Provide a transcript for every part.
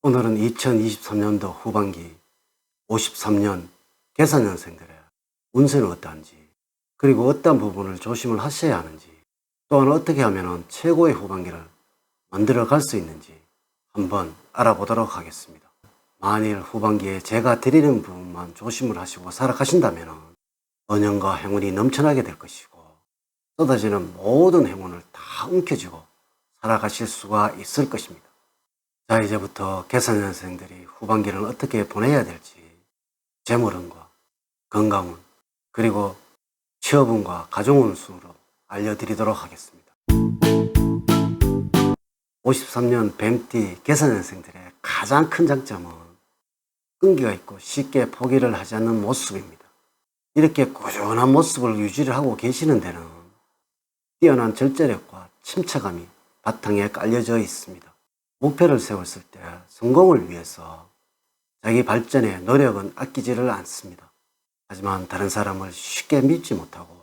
오늘은 2023년도 후반기 53년 계산년생들의 운세는 어떠한지 그리고 어떤 부분을 조심을 하셔야 하는지 또한 어떻게 하면 최고의 후반기를 만들어 갈 수 있는지 한번 알아보도록 하겠습니다. 만일 후반기에 제가 드리는 부분만 조심을 하시고 살아가신다면 번영과 행운이 넘쳐나게 될 것이고 쏟아지는 모든 행운을 다 움켜쥐고 살아가실 수가 있을 것입니다. 자, 이제부터 계산년생들이 후반기를 어떻게 보내야 될지 재물운과 건강운 그리고 취업운과 가정운 순으로 알려드리도록 하겠습니다. 53년 뱀띠 계산년생들의 가장 큰 장점은 끈기가 있고 쉽게 포기를 하지 않는 모습입니다. 이렇게 꾸준한 모습을 유지를 하고 계시는 데는 뛰어난 절제력과 침착함이 바탕에 깔려져 있습니다. 목표를 세웠을 때 성공을 위해서 자기 발전에 노력은 아끼지를 않습니다. 하지만 다른 사람을 쉽게 믿지 못하고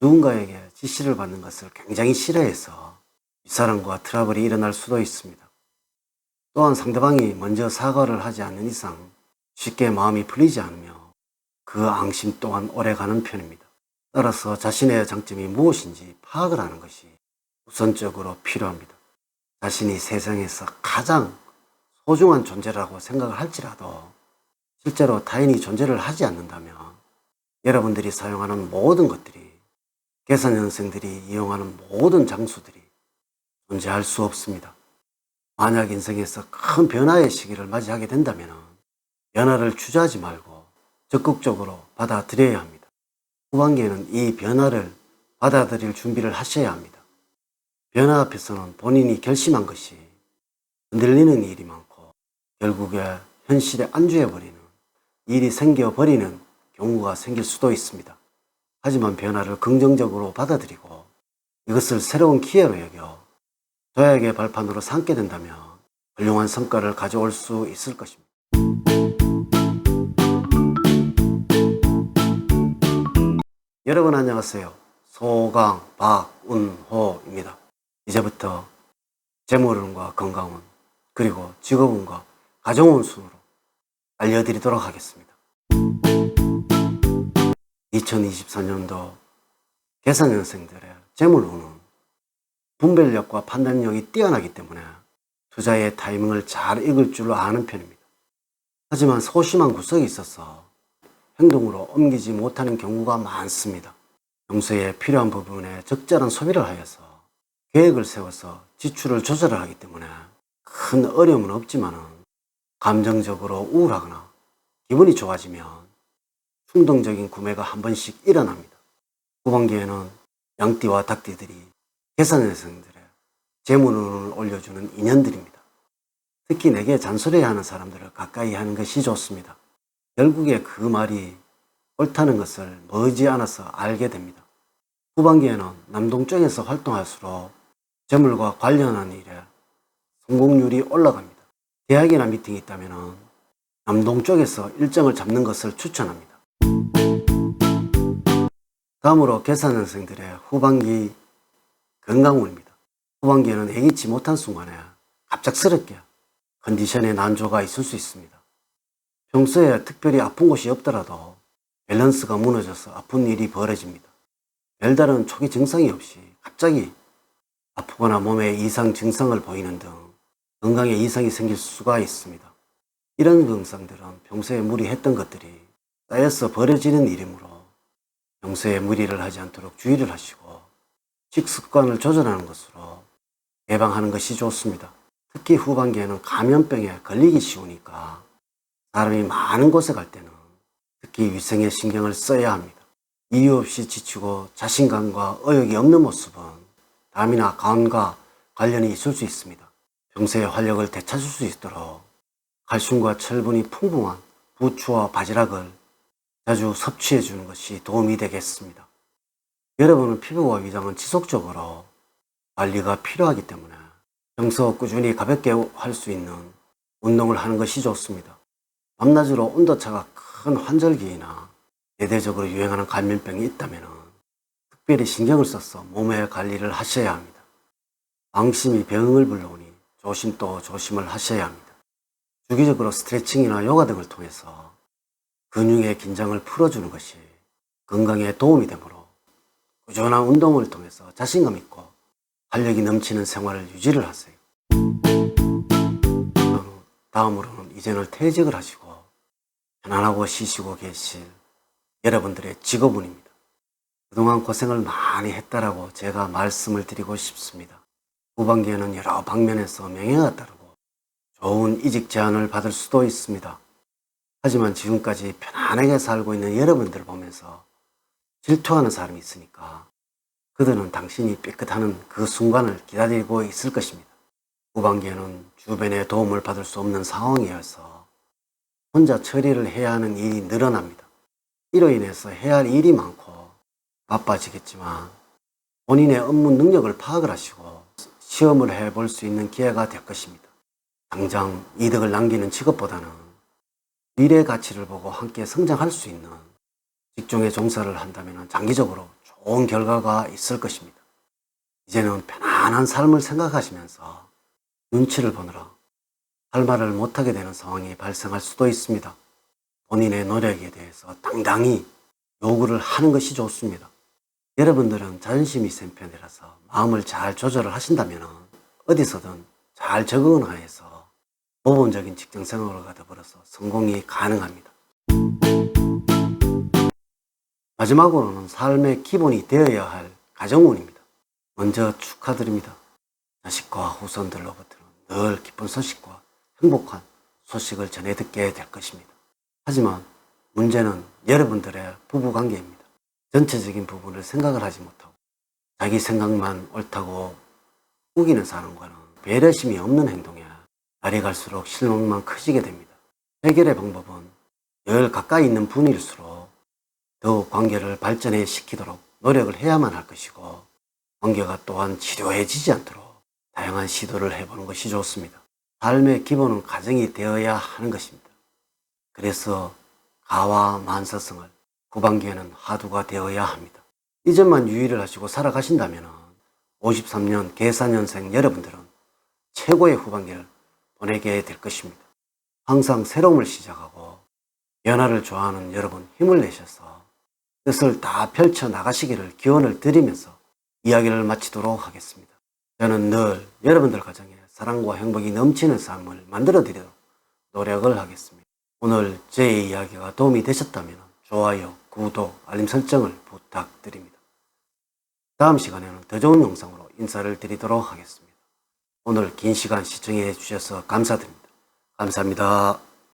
누군가에게 지시를 받는 것을 굉장히 싫어해서 이 사람과 트러블이 일어날 수도 있습니다. 또한 상대방이 먼저 사과를 하지 않는 이상 쉽게 마음이 풀리지 않으며 그 앙심 또한 오래가는 편입니다. 따라서 자신의 장점이 무엇인지 파악을 하는 것이 우선적으로 필요합니다. 자신이 세상에서 가장 소중한 존재라고 생각을 할지라도 실제로 타인이 존재를 하지 않는다면 여러분들이 사용하는 모든 것들이 계산현생들이 이용하는 모든 장수들이 존재할 수 없습니다. 만약 인생에서 큰 변화의 시기를 맞이하게 된다면 변화를 주저하지 말고 적극적으로 받아들여야 합니다. 후반기에는 이 변화를 받아들일 준비를 하셔야 합니다. 변화 앞에서는 본인이 결심한 것이 흔들리는 일이 많고 결국에 현실에 안주해버리는 일이 생겨버리는 경우가 생길 수도 있습니다. 하지만 변화를 긍정적으로 받아들이고 이것을 새로운 기회로 여겨 저에게 발판으로 삼게 된다면 훌륭한 성과를 가져올 수 있을 것입니다. 여러분 안녕하세요. 소강 박운호입니다. 이제부터 재물운과 건강운 그리고 직업운과 가정운 순으로 알려드리도록 하겠습니다. 2024년도 계산년생들의 재물운은 분별력과 판단력이 뛰어나기 때문에 투자의 타이밍을 잘 읽을 줄 아는 편입니다. 하지만 소심한 구석이 있어서 행동으로 옮기지 못하는 경우가 많습니다. 평소에 필요한 부분에 적절한 소비를 하여서 계획을 세워서 지출을 조절을 하기 때문에 큰 어려움은 없지만 감정적으로 우울하거나 기분이 좋아지면 충동적인 구매가 한 번씩 일어납니다. 후반기에는 양띠와 닭띠들이 계산여성들의 재물운을 올려주는 인연들입니다. 특히 내게 잔소리 하는 사람들을 가까이 하는 것이 좋습니다. 결국에 그 말이 옳다는 것을 머지않아서 알게 됩니다. 후반기에는 남동쪽에서 활동할수록 재물과 관련한 일에 성공률이 올라갑니다. 대학이나 미팅이 있다면 남동쪽에서 일정을 잡는 것을 추천합니다. 다음으로 계산년생들의 후반기 건강운입니다. 후반기에는 예기치 못한 순간에 갑작스럽게 컨디션의 난조가 있을 수 있습니다. 평소에 특별히 아픈 곳이 없더라도 밸런스가 무너져서 아픈 일이 벌어집니다. 별다른 초기 증상이 없이 갑자기 아프거나 몸에 이상 증상을 보이는 등 건강에 이상이 생길 수가 있습니다. 이런 증상들은 평소에 무리했던 것들이 쌓여서 벌어지는 일이므로 평소에 무리를 하지 않도록 주의를 하시고 식습관을 조절하는 것으로 예방하는 것이 좋습니다. 특히 후반기에는 감염병에 걸리기 쉬우니까 사람이 많은 곳에 갈 때는 특히 위생에 신경을 써야 합니다. 이유 없이 지치고 자신감과 의욕이 없는 모습은 담이나 간과 관련이 있을 수 있습니다. 평소에 활력을 되찾을 수 있도록 칼슘과 철분이 풍부한 부추와 바지락을 자주 섭취해 주는 것이 도움이 되겠습니다. 여러분은 피부와 위장은 지속적으로 관리가 필요하기 때문에 평소 꾸준히 가볍게 할 수 있는 운동을 하는 것이 좋습니다. 밤낮으로 온도차가 큰 환절기나 대대적으로 유행하는 감염병이 있다면 특별히 신경을 써서 몸의 관리를 하셔야 합니다. 방심이 병을 불러오니 조심 또 조심을 하셔야 합니다. 주기적으로 스트레칭이나 요가 등을 통해서 근육의 긴장을 풀어주는 것이 건강에 도움이 되므로 꾸준한 운동을 통해서 자신감 있고 활력이 넘치는 생활을 유지를 하세요. 다음으로는 이제는 퇴직을 하시고 편안하고 쉬시고 계실 여러분들의 직업운입니다. 그동안 고생을 많이 했다라고 제가 말씀을 드리고 싶습니다. 후반기에는 여러 방면에서 명예가 따르고 좋은 이직 제안을 받을 수도 있습니다. 하지만 지금까지 편안하게 살고 있는 여러분들 보면서 질투하는 사람이 있으니까 그들은 당신이 삐끗하는 그 순간을 기다리고 있을 것입니다. 후반기에는 주변의 도움을 받을 수 없는 상황이어서 혼자 처리를 해야 하는 일이 늘어납니다. 이로 인해서 해야 할 일이 많고 바빠지겠지만 본인의 업무 능력을 파악을 하시고 시험을 해볼 수 있는 기회가 될 것입니다. 당장 이득을 남기는 직업보다는 미래 가치를 보고 함께 성장할 수 있는 직종에 종사를 한다면 장기적으로 좋은 결과가 있을 것입니다. 이제는 편안한 삶을 생각하시면서 눈치를 보느라 할 말을 못하게 되는 상황이 발생할 수도 있습니다. 본인의 노력에 대해서 당당히 요구를 하는 것이 좋습니다. 여러분들은 자존심이 센 편이라서 마음을 잘 조절을 하신다면 어디서든 잘 적응을 하여서 모범적인 직장 생활과 더불어서 성공이 가능합니다. 마지막으로는 삶의 기본이 되어야 할 가정운입니다. 먼저 축하드립니다. 자식과 후손들로부터는 늘 기쁜 소식과 행복한 소식을 전해 듣게 될 것입니다. 하지만 문제는 여러분들의 부부 관계입니다. 전체적인 부분을 생각을 하지 못하고 자기 생각만 옳다고 우기는 사람과는 배려심이 없는 행동에 날이 갈수록 실망만 커지게 됩니다. 해결의 방법은 늘 가까이 있는 분일수록 더욱 관계를 발전해 시키도록 노력을 해야만 할 것이고 관계가 또한 치료해지지 않도록 다양한 시도를 해보는 것이 좋습니다. 삶의 기본은 가정이 되어야 하는 것입니다. 그래서 가와 만사성을 후반기에는 하두가 되어야 합니다. 이 점만 유의를 하시고 살아가신다면 53년 계산년생 여러분들은 최고의 후반기를 보내게 될 것입니다. 항상 새로움을 시작하고 변화를 좋아하는 여러분 힘을 내셔서 뜻을 다 펼쳐 나가시기를 기원을 드리면서 이야기를 마치도록 하겠습니다. 저는 늘 여러분들 가정에 사랑과 행복이 넘치는 삶을 만들어 드리도록 노력을 하겠습니다. 오늘 제 이야기가 도움이 되셨다면 좋아요, 구독, 알림 설정을 부탁드립니다. 다음 시간에는 더 좋은 영상으로 인사를 드리도록 하겠습니다. 오늘 긴 시간 시청해 주셔서 감사드립니다. 감사합니다.